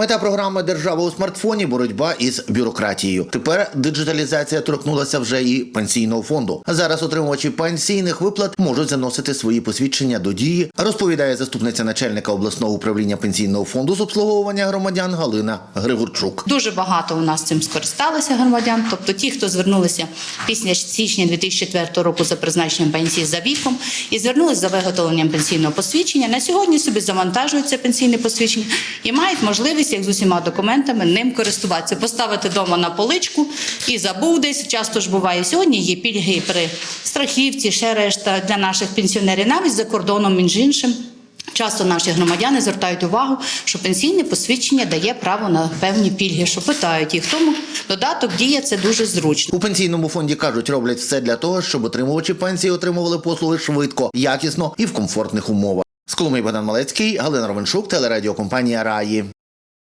Мета програми Держава у смартфоні боротьба із бюрократією. Тепер диджиталізація торкнулася вже і пенсійного фонду. Зараз отримувачі пенсійних виплат можуть заносити свої посвідчення до дії, розповідає заступниця начальника обласного управління пенсійного фонду з обслуговування громадян Галина Григорчук. Дуже багато у нас цим скористалися громадян. Тобто ті, хто звернулися після січня 2004 року за призначенням пенсії за віком і звернулися за виготовленням пенсійного посвідчення, на сьогодні собі завантажують це пенсійне посвідчення і мають можливість, як з усіма документами, ним користуватися, поставити вдома на поличку і забув десь. Часто ж буває сьогодні. Є пільги при страхівці, ще решта для наших пенсіонерів, навіть за кордоном, між іншим. Часто наші громадяни звертають увагу, що пенсійне посвідчення дає право на певні пільги, що питають їх. Тому додаток дія це дуже зручно. У пенсійному фонді кажуть, роблять все для того, щоб отримувачі пенсії отримували послуги швидко, якісно і в комфортних умовах. З Коломиї Богдан Малецький, Галина Ровеншук, телерадіокомпанія Раї.